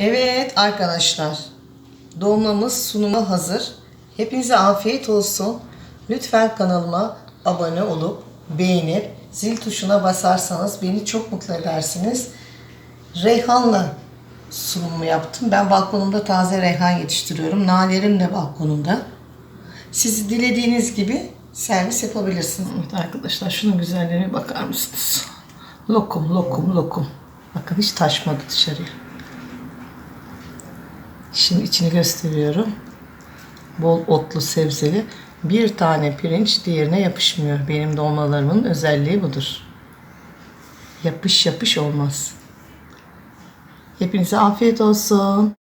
Evet arkadaşlar. Dolmamız sunuma hazır. Hepinize afiyet olsun. Lütfen kanalıma abone olup beğenip zil tuşuna basarsanız beni çok mutlu edersiniz. Reyhanla sunumu yaptım. Ben balkonumda taze reyhan yetiştiriyorum. Nalerim de balkonumda. Siz dilediğiniz gibi servis yapabilirsiniz. Evet arkadaşlar şunun güzelliğine bakar mısınız? Lokum, lokum, lokum. Bakın hiç taşmadı dışarıya. Şimdi içini gösteriyorum. Bol otlu sebzeli. Bir tane pirinç diğerine yapışmıyor. Benim dolmalarımın özelliği budur. Yapış yapış olmaz. Hepinize afiyet olsun.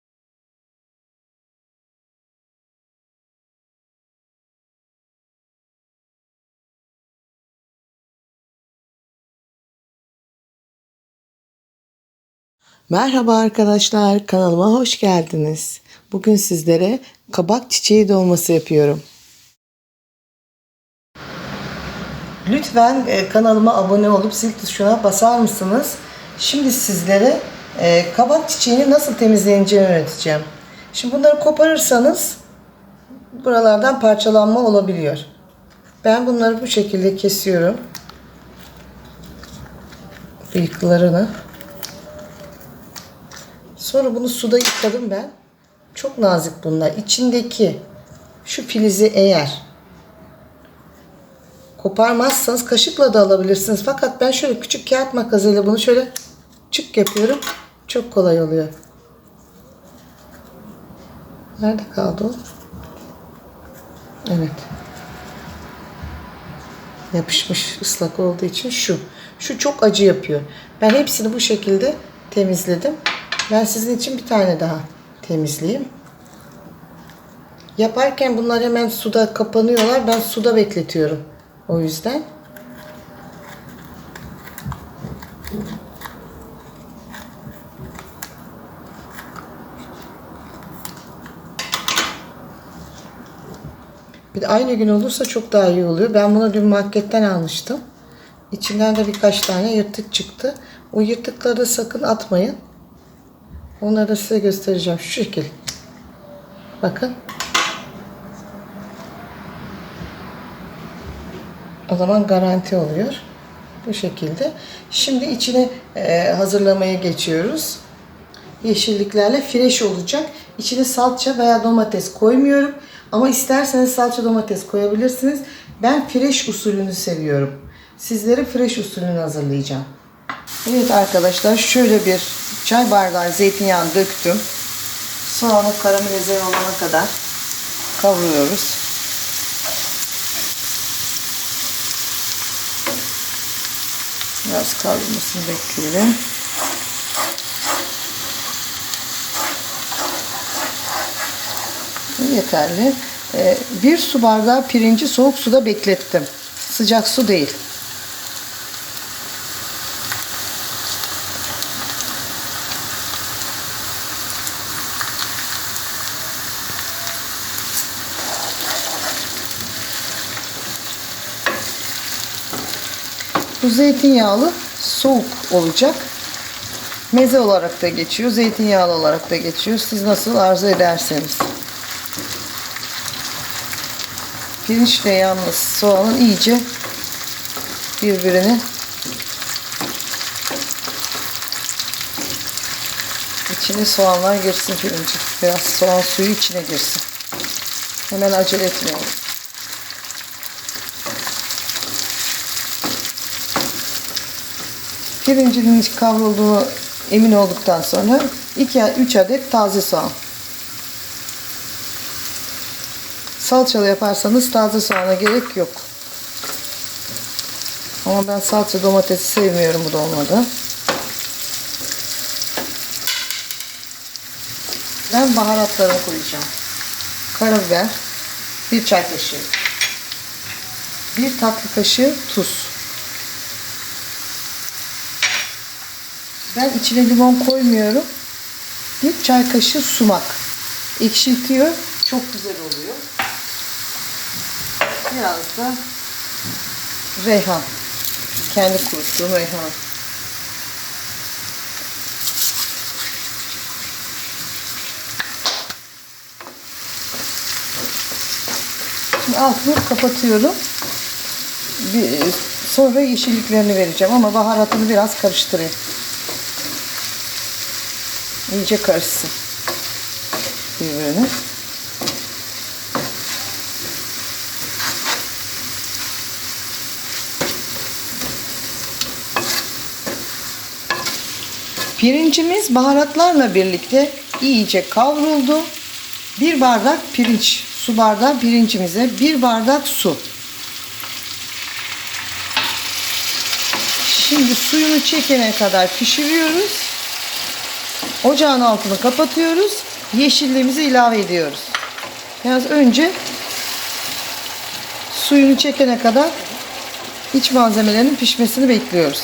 Merhaba arkadaşlar, kanalıma hoş geldiniz. Bugün sizlere kabak çiçeği dolması yapıyorum. Lütfen e, kanalıma abone olup zil tuşuna basar mısınız? Şimdi sizlere e, kabak çiçeğini nasıl temizleneceğini öğreteceğim. Şimdi bunları koparırsanız buralardan parçalanma olabiliyor. Ben bunları bu şekilde kesiyorum. Bıyıklarını. Sonra bunu suda yıkadım ben. Çok nazik bunlar. İçindeki şu filizi eğer koparmazsanız kaşıkla da alabilirsiniz. Fakat ben şöyle küçük kağıt makasıyla bunu şöyle çık yapıyorum. Çok kolay oluyor. Nerede kaldı o? Evet. Yapışmış ıslak olduğu için şu. Şu çok acı yapıyor. Ben hepsini bu şekilde temizledim. Ben sizin için bir tane daha temizleyeyim. Yaparken bunlar hemen suda kapanıyorlar. Ben suda bekletiyorum. O yüzden. Bir de aynı gün olursa çok daha iyi oluyor. Ben bunu dün marketten almıştım. İçinden de birkaç tane yırtık çıktı. O yırtıkları sakın atmayın. Onları da size göstereceğim. Şu şekil. Bakın. O zaman garanti oluyor. Bu şekilde. Şimdi içini e, hazırlamaya geçiyoruz. Yeşilliklerle fresh olacak. İçine salça veya domates koymuyorum. Ama isterseniz salça domates koyabilirsiniz. Ben fresh usulünü seviyorum. Sizlere fresh usulünü hazırlayacağım. Evet arkadaşlar şöyle bir çay bardağı zeytinyağı döktüm. Soğanı karamelize olana kadar kavuruyoruz. Biraz kavrulmasını bekleyelim. Yeterli. Ee, bir su bardağı pirinci soğuk suda beklettim. Sıcak su değil. Bu zeytinyağlı soğuk olacak. Meze olarak da geçiyor, zeytinyağlı olarak da geçiyor. Siz nasıl arzu ederseniz. Pirinçle yalnız soğanın iyice birbirini içine soğanlar girsin pirinci. Biraz soğan suyu içine girsin. Hemen acele etmeyin. Pirincinin kavrulduğunu emin olduktan sonra 2-3 adet taze soğan. Salçalı yaparsanız taze soğana gerek yok. Ama ben salça domatesi sevmiyorum bu dolmada. Ben baharatlarını koyacağım. Karabiber, bir çay kaşığı. Bir tatlı kaşığı tuz. Ben içine limon koymuyorum. Bir çay kaşığı sumak. Ekşiltiyor. Çok güzel oluyor. Biraz da reyhan. Kendi kuruttuğum reyhan. Şimdi altını kapatıyorum. Bir, sonra yeşilliklerini vereceğim ama baharatını biraz karıştırayım. İyice karışsın birbirine. Pirincimiz baharatlarla birlikte iyice kavruldu. Bir bardak pirinç, su bardağı pirincimize bir bardak su. Şimdi suyunu çekene kadar pişiriyoruz. Ocağın altını kapatıyoruz. Yeşilliğimizi ilave ediyoruz. Biraz önce suyunu çekene kadar iç malzemelerinin pişmesini bekliyoruz.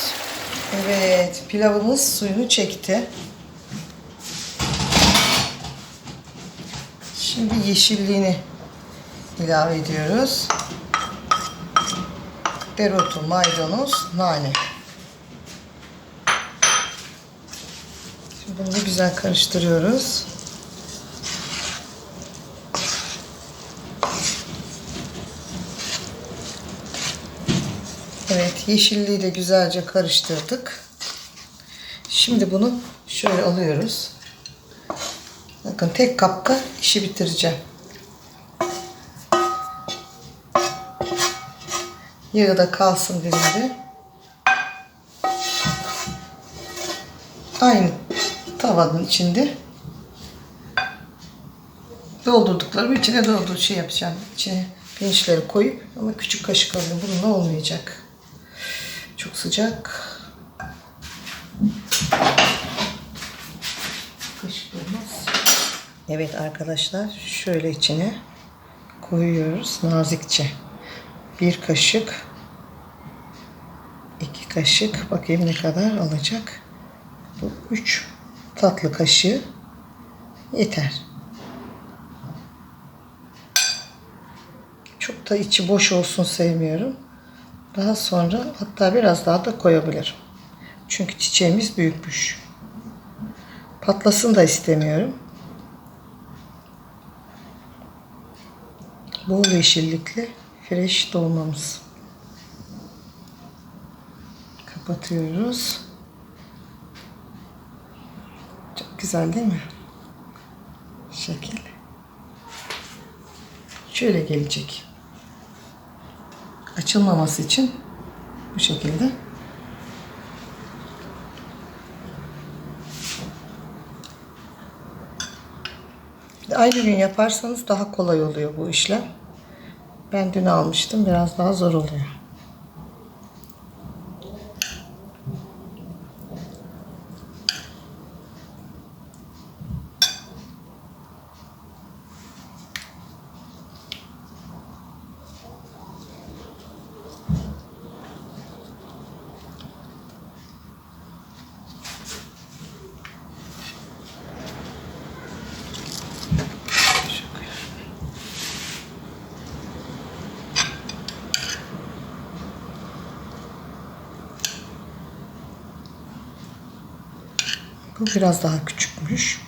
Evet, pilavımız suyunu çekti. Şimdi yeşilliğini ilave ediyoruz. Dereotu, maydanoz, nane. Bunu güzel karıştırıyoruz. Evet, yeşilliği de güzelce karıştırdık. Şimdi bunu şöyle alıyoruz. Bakın tek kapka işi bitireceğim. Yağı da kalsın dibinde. Aynı tavanın içinde doldurduklarımı içine doldur şey yapacağım. İçine pirinçleri koyup ama küçük kaşık alayım. Bununla olmayacak. Çok sıcak. Kaşıklarımız. Evet arkadaşlar şöyle içine koyuyoruz nazikçe. Bir kaşık iki kaşık bakayım ne kadar alacak. Bu üç tatlı kaşığı yeter. Çok da içi boş olsun sevmiyorum. Daha sonra hatta biraz daha da koyabilirim. Çünkü çiçeğimiz büyükmüş. Patlasın da istemiyorum. Bol yeşillikli fresh dolmamız. Kapatıyoruz. Çok güzel değil mi? Şekil. Şöyle gelecek. Açılmaması için bu şekilde Aynı gün yaparsanız daha kolay oluyor bu işlem. Ben dün almıştım. Biraz daha zor oluyor. Bu biraz daha küçükmüş.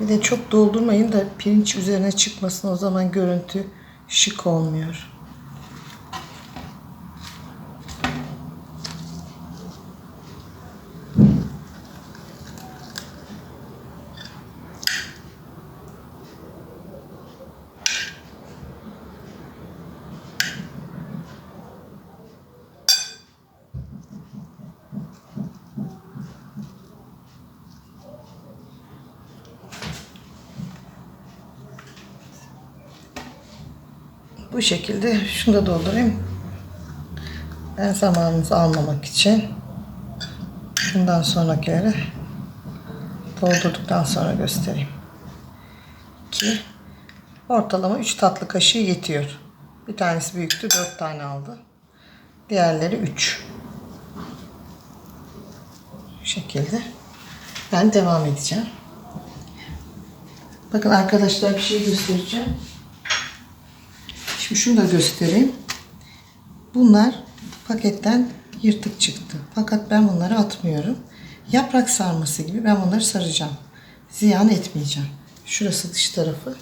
Bir de çok doldurmayın da pirinç üzerine çıkmasın o zaman görüntü şık olmuyor. Bu şekilde şunu da doldurayım. Ben zamanınızı almamak için bundan sonrakilere doldurduktan sonra göstereyim. Ki ortalama 3 tatlı kaşığı yetiyor. Bir tanesi büyüktü 4 tane aldı. Diğerleri 3. Bu şekilde. Ben devam edeceğim. Bakın arkadaşlar bir şey göstereceğim. Şimdi şunu da göstereyim. Bunlar paketten yırtık çıktı. Fakat ben bunları atmıyorum. Yaprak sarması gibi ben bunları saracağım. Ziyan etmeyeceğim. Şurası dış tarafı.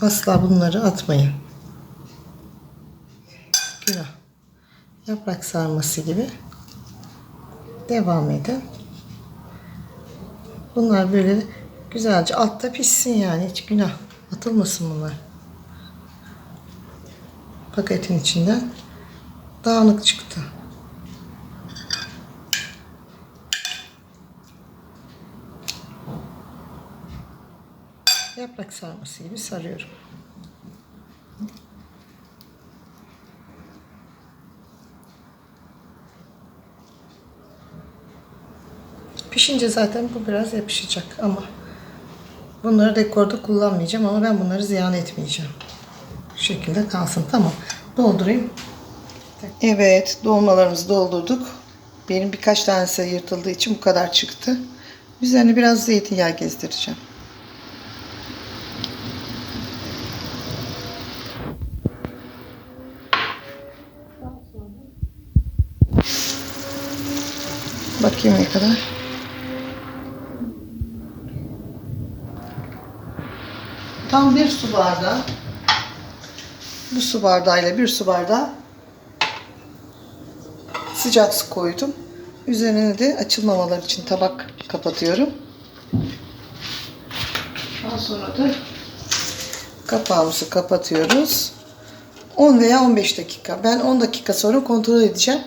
Asla bunları atmayın. Günah. Yaprak sarması gibi devam edin. Bunlar böyle güzelce altta pişsin yani hiç günah atılmasın bunlar. Paketin içinden dağınık çıktı. Yaprak sarması gibi sarıyorum. Pişince zaten bu biraz yapışacak ama bunları dekorda kullanmayacağım ama ben bunları ziyan etmeyeceğim. Şekilde kalsın. Tamam. Doldurayım. Evet, dolmalarımızı doldurduk. Benim birkaç tanesi yırtıldığı için bu kadar çıktı. Üzerine biraz zeytinyağı gezdireceğim. Bakayım ne kadar. Tam bir su bardağı. Bu su bardağıyla bir su bardağı sıcak su koydum. Üzerine de açılmamalar için tabak kapatıyorum. Daha sonra da kapağımızı kapatıyoruz. 10 veya 15 dakika. Ben 10 dakika sonra kontrol edeceğim.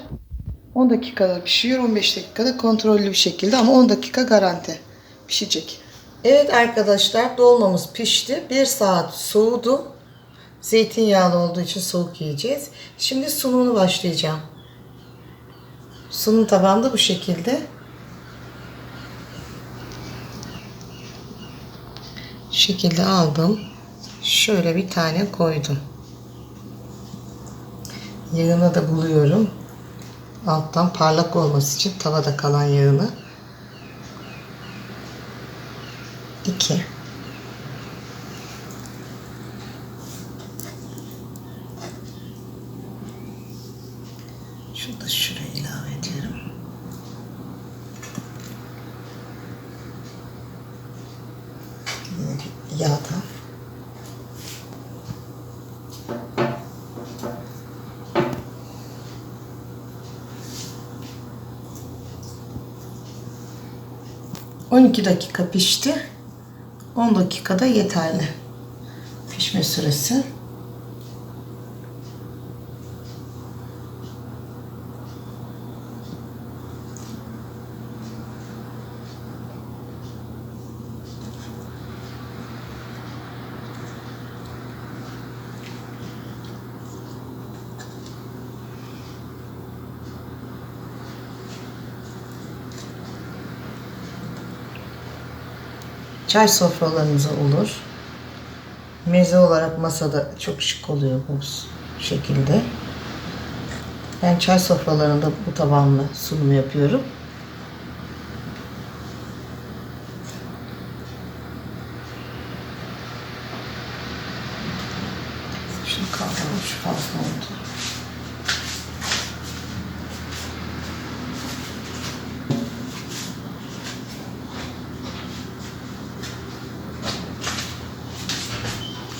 10 dakikada pişiyor, 15 dakikada kontrollü bir şekilde ama 10 dakika garanti pişecek. Evet arkadaşlar dolmamız pişti. 1 saat soğudu. Zeytinyağlı olduğu için soğuk yiyeceğiz. Şimdi sunumunu başlayacağım. Sunum tabağım da bu şekilde. Şekilde aldım. Şöyle bir tane koydum. Yağını da buluyorum. Alttan parlak olması için tavada kalan yağını. 2 Şunu da şuraya ilave bir yağdan. On iki dakika pişti. 10 dakikada yeterli. Pişme süresi. Çay sofralarınıza olur. Meze olarak masada çok şık oluyor bu şekilde. Ben çay sofralarında bu tabağımla sunum yapıyorum. Şunu kaldıralım, şu fazla oldu.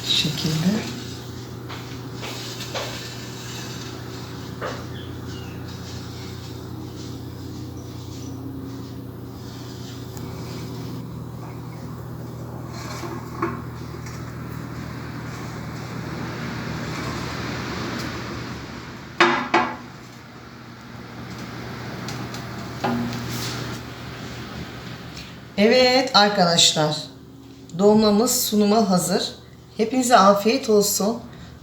Şu şekilde. Evet arkadaşlar. Dolmamız sunuma hazır. Hepinize afiyet olsun.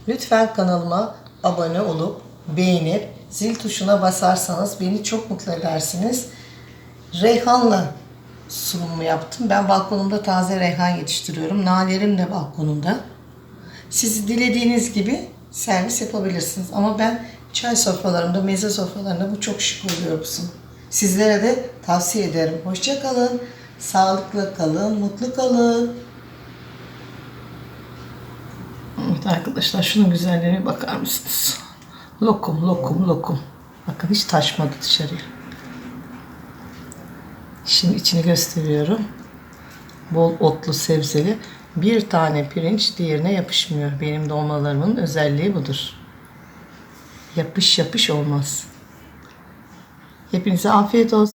Lütfen kanalıma abone olup beğenip zil tuşuna basarsanız beni çok mutlu edersiniz. Reyhanla sunumu yaptım. Ben balkonumda taze reyhan yetiştiriyorum. Nalerim de balkonumda. Siz dilediğiniz gibi servis yapabilirsiniz. Ama ben çay sofralarımda, meze sofralarında bu çok şık oluyor bu sunum. Sizlere de tavsiye ederim. Hoşça kalın. Sağlıklı kalın, mutlu kalın. Evet arkadaşlar şunun güzelliğine bakar mısınız? Lokum, lokum, lokum. Bakın hiç taşmadı dışarıya. Şimdi içini gösteriyorum. Bol otlu sebzeli. Bir tane pirinç diğerine yapışmıyor. Benim dolmalarımın özelliği budur. Yapış yapış olmaz. Hepinize afiyet olsun.